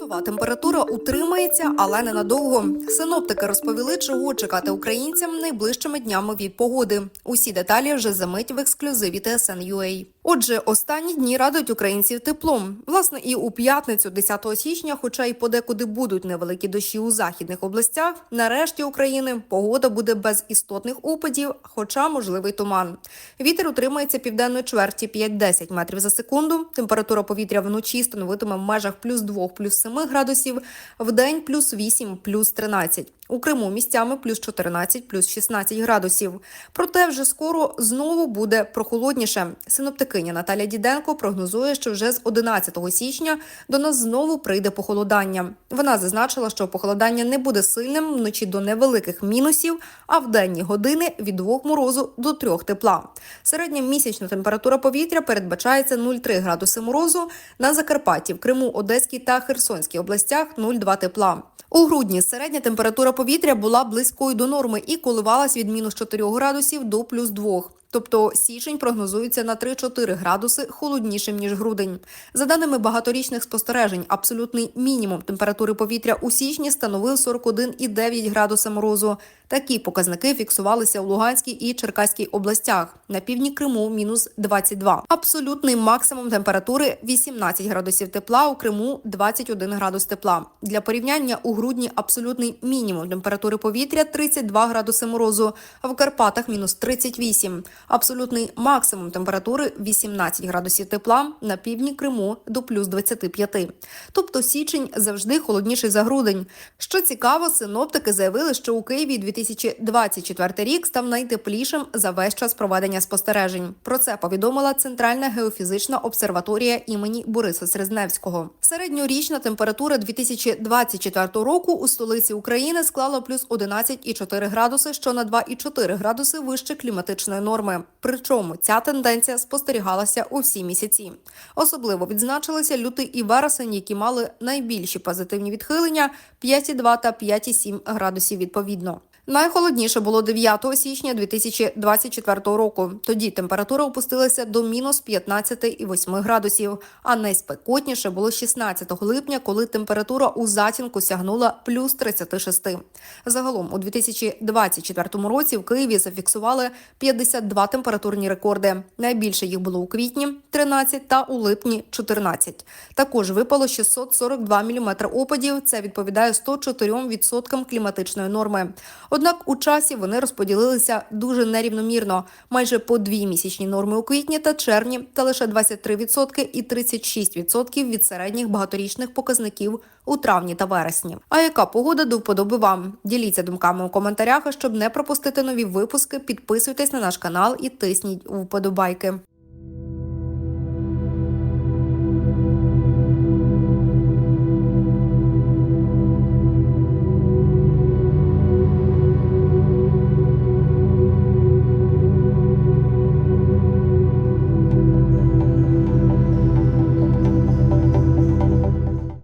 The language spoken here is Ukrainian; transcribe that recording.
Плюсова температура утримається, але ненадовго. Синоптики розповіли, чого чекати українцям найближчими днями від погоди. Усі деталі вже за мить в ексклюзиві TSN.ua. Отже, останні дні радують українців теплом. Власне, і у п'ятницю, 10 січня, хоча й подекуди будуть невеликі дощі у західних областях, нарешті України погода буде без істотних опадів, хоча можливий туман. Вітер утримається південної чверті 5-10 метрів за секунду. Температура повітря вночі становитиме в межах плюс 2, плюс 7 градусів, в день плюс 8, плюс 13. У Криму місцями плюс 14, плюс 16 градусів. Проте вже скоро знову буде прохолодніше. Синоптикиня Наталя Діденко прогнозує, що вже з 11 січня до нас знову прийде похолодання. Вона зазначила, що похолодання не буде сильним вночі до невеликих мінусів, а в денні години від 2 морозу до 3 тепла. Середня місячна температура повітря передбачається 0,3 градуси морозу на Закарпатті, в Криму, Одеській та Херсонській областях 0,2 тепла. У грудні середня температура повітря була близькою до норми і коливалась від мінус 4 градусів до плюс 2. Тобто січень прогнозується на 3-4 градуси холоднішим ніж грудень. За даними багаторічних спостережень, абсолютний мінімум температури повітря у січні становив 41,9 градуса морозу. Такі показники фіксувалися у Луганській і Черкаській областях. На півдні Криму мінус 22. Абсолютний максимум температури 18 градусів тепла. У Криму 21 градус тепла. Для порівняння у грудні абсолютний мінімум температури повітря 32 градуси морозу, а в Карпатах мінус 38. Абсолютний максимум температури 18 градусів тепла на півдні Криму до плюс 25. Тобто січень завжди холодніший за грудень. Що цікаво, синоптики заявили, що у Києві 2024 рік став найтеплішим за весь час проведення спостережень. Про це повідомила Центральна геофізична обсерваторія імені Бориса Срезневського. Середньорічна температура 2024 року у столиці України склала плюс 11,4 градуси, що на 2,4 градуси вище кліматичної норми. Причому ця тенденція спостерігалася у всі місяці. Особливо відзначилися лютий і вересень, які мали найбільші позитивні відхилення 5,2 та 5,7 градусів відповідно. Найхолодніше було 9 січня 2024 року. Тоді температура опустилася до мінус 15,8 градусів, а найспекотніше було 16 липня, коли температура у затінку сягнула плюс 36. Загалом у 2024 році в Києві зафіксували 52 температурні рекорди. Найбільше їх було у квітні 13 та у липні 14. Також випало 642 мм опадів. Це відповідає 104% кліматичної норми. Однак у часі вони розподілилися дуже нерівномірно, майже по дві місячні норми у квітні та червні, та лише 23% і 36% від середніх багаторічних показників у травні та вересні. А яка погода до вподоби вам? Діліться думками у коментарях. А щоб не пропустити нові випуски, підписуйтесь на наш канал і тисніть вподобайки.